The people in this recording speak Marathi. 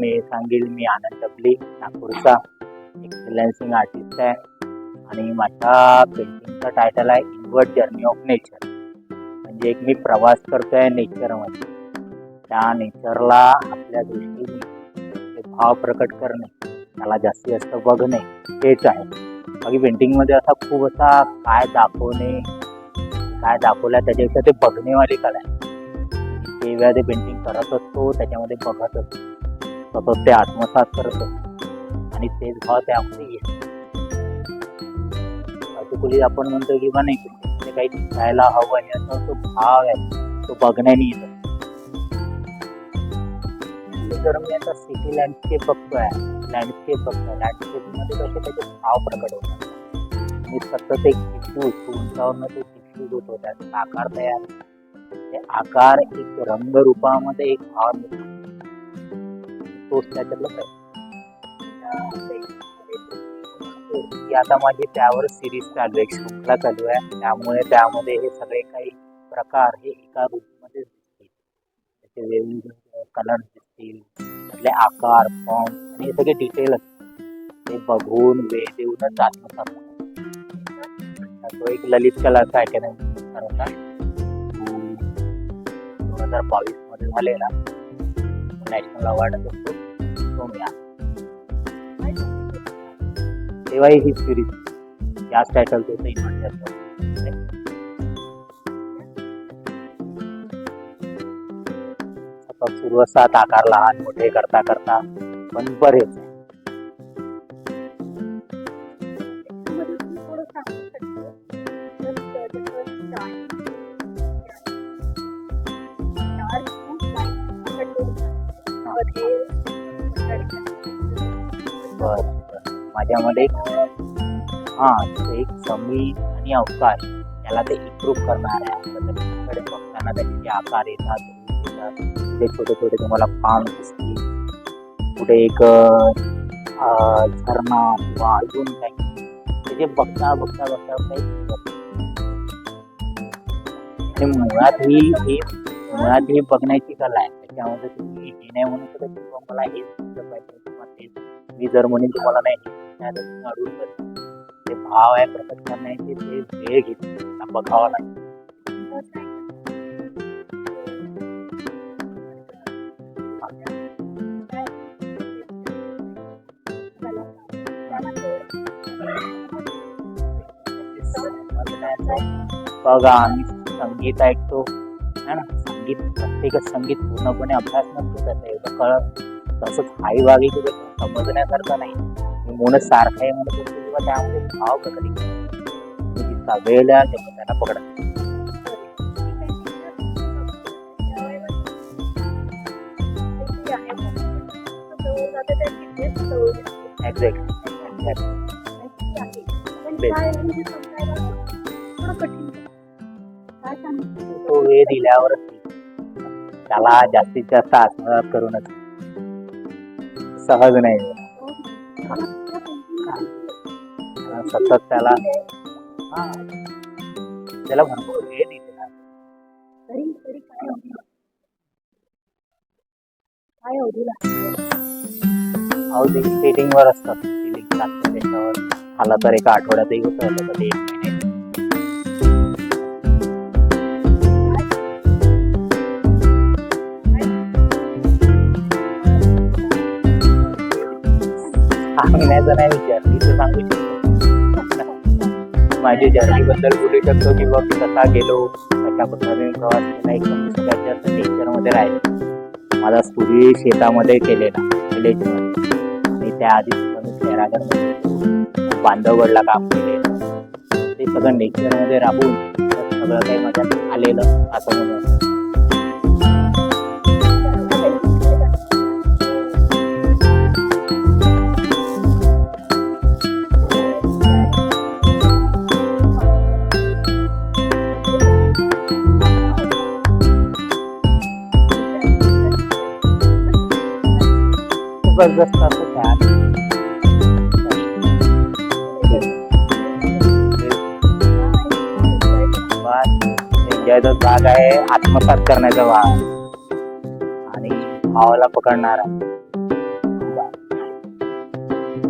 मी सांगेल मी आनंद डबली नागपूरचा एक फ्रिलॅन्सिंग आर्टिस्ट आहे. आणि माझ्या पेंटिंगचा टायटल आहे इनवर्ड जर्नी ऑफ नेचर म्हणजे एक मी प्रवास करतोय नेचरमध्ये त्या नेचरला आपल्या दृष्टीने भाव प्रकट करणे त्याला जास्तीत जास्त बघणे हेच आहे. बाकी पेंटिंगमध्ये असा खूप असा काय दाखवणे काय दाखवलं त्याच्यापेक्षा ते बघणेवाली कला आहे. ते वेळा ते पेंटिंग करत असतो त्याच्यामध्ये बघत असतो. सतत ते आत्मसात करत. आणि तेच भाव त्यामध्ये येतो पार्टिक्युलरली आपण म्हणतो की बा नाही काही दिसायला हवं आणि असा तो भाव आहे. तो बघण्याने येतो. म्हणजे जर मी आता सिटी लँडस्केप बघतोय लँडस्केप बघतोय लँडस्केपमध्ये कसे त्याचे भाव प्रकट होतात. मी सतत एक डिफ्यूज उंचावरनं ते डिफ्यूज होत होतात आकार तयार. ते आकार एक रंगरूपामध्ये एक भाव निर्माण तोच त्याच्यातलं आहे की आता माझी त्यावर सिरीज चालू आहे शृंखला चालू आहे? त्यामुळे त्यामध्ये हे सगळे काही प्रकार हे एका रूपमध्ये दिसतील. त्याचे वेगवेगळे कलर दिसतील. त्यातले आकार फॉर्म आणि हे सगळे डिटेल असतात ते बघून वेळ देऊनच आत्मसात तो एक ललित कलाचा अकॅडमी होता. दोन हजार बावीसमध्ये झालेला नॅशनल अवॉर्ड असतो. तो तेव्हाही ही सिरीज याच टायटल होतं इन्व्हर्टर सतत सुरू असतात आकार लहान मोठे करता करता. पण बरेच. बरं माझ्यामध्ये हा एक समी आणि अवकाश याला ते इम्प्रूव्ह करणार आहे. त्याच्याकडे बघताना त्याचे जे आकार येतात पुढे छोटे छोटे तुम्हाला पान दिसतील. पुढे एक झरणा किंवा अजून काही. त्याचे बघता बघता बघता काही आणि मुळात ही ही मुळात ही बघण्याची कला आहे. त्याच्यामध्ये तुम्ही हे नाही म्हणू शकत किंवा मला हेच दिसलं पाहिजे किंवा तेच म्हणजे मी जर म्हणेन तुम्हाला नाही त्यात अडून बसा. ते भाव आहे प्रकट करण्याचे ते वेळ घेते बघावा लागेल बघा आम्ही संगीत ऐकतो है ना संगीत प्रत्येकच संगीत पूर्णपणे अभ्यास नसतो त्याचा एवढं कळत तसंच हाई वागी तुझं समजण्यासारखं नाही. मी मोनच सारखं आहे म्हणत होतो किंवा त्यामध्ये भाव प्रकट तुम्ही जितका वेळ द्याल तेव्हा त्याला पकडा एक्झॅक्ट तो वेळ दिल्यावर त्याला जास्तीत जास्त आत्मसात करूनच. सहज नाही. सतत त्याला त्याला भरपूर हे दिले ना. सेटिंग वर असतात. सेटिंग लागतं त्याच्यावर. आला तर एका आठवड्यातही होतं ते. सांगण्याचं नाही विचारली ते सांगू शकतो. माझी जर्नी बद्दल बोलू शकतो. की बघ कसा गेलो कशा पद्धतीने प्रवास केला एकदम जास्त जास्त नेचरमध्ये राहिले माझा स्टुडिओ शेतामध्ये केलेला विलेजमध्ये आणि त्याआधी सुद्धा मी खेळागरमध्ये बांधवगडला काम केलेलं. ते सगळं नेचरमध्ये राबून सगळं काही माझ्यात आलेलं असं म्हणून. जबरदस्त असं त्या भाग आहे आत्मसात करण्याचा भाग. आणि भावाला पकडणारा.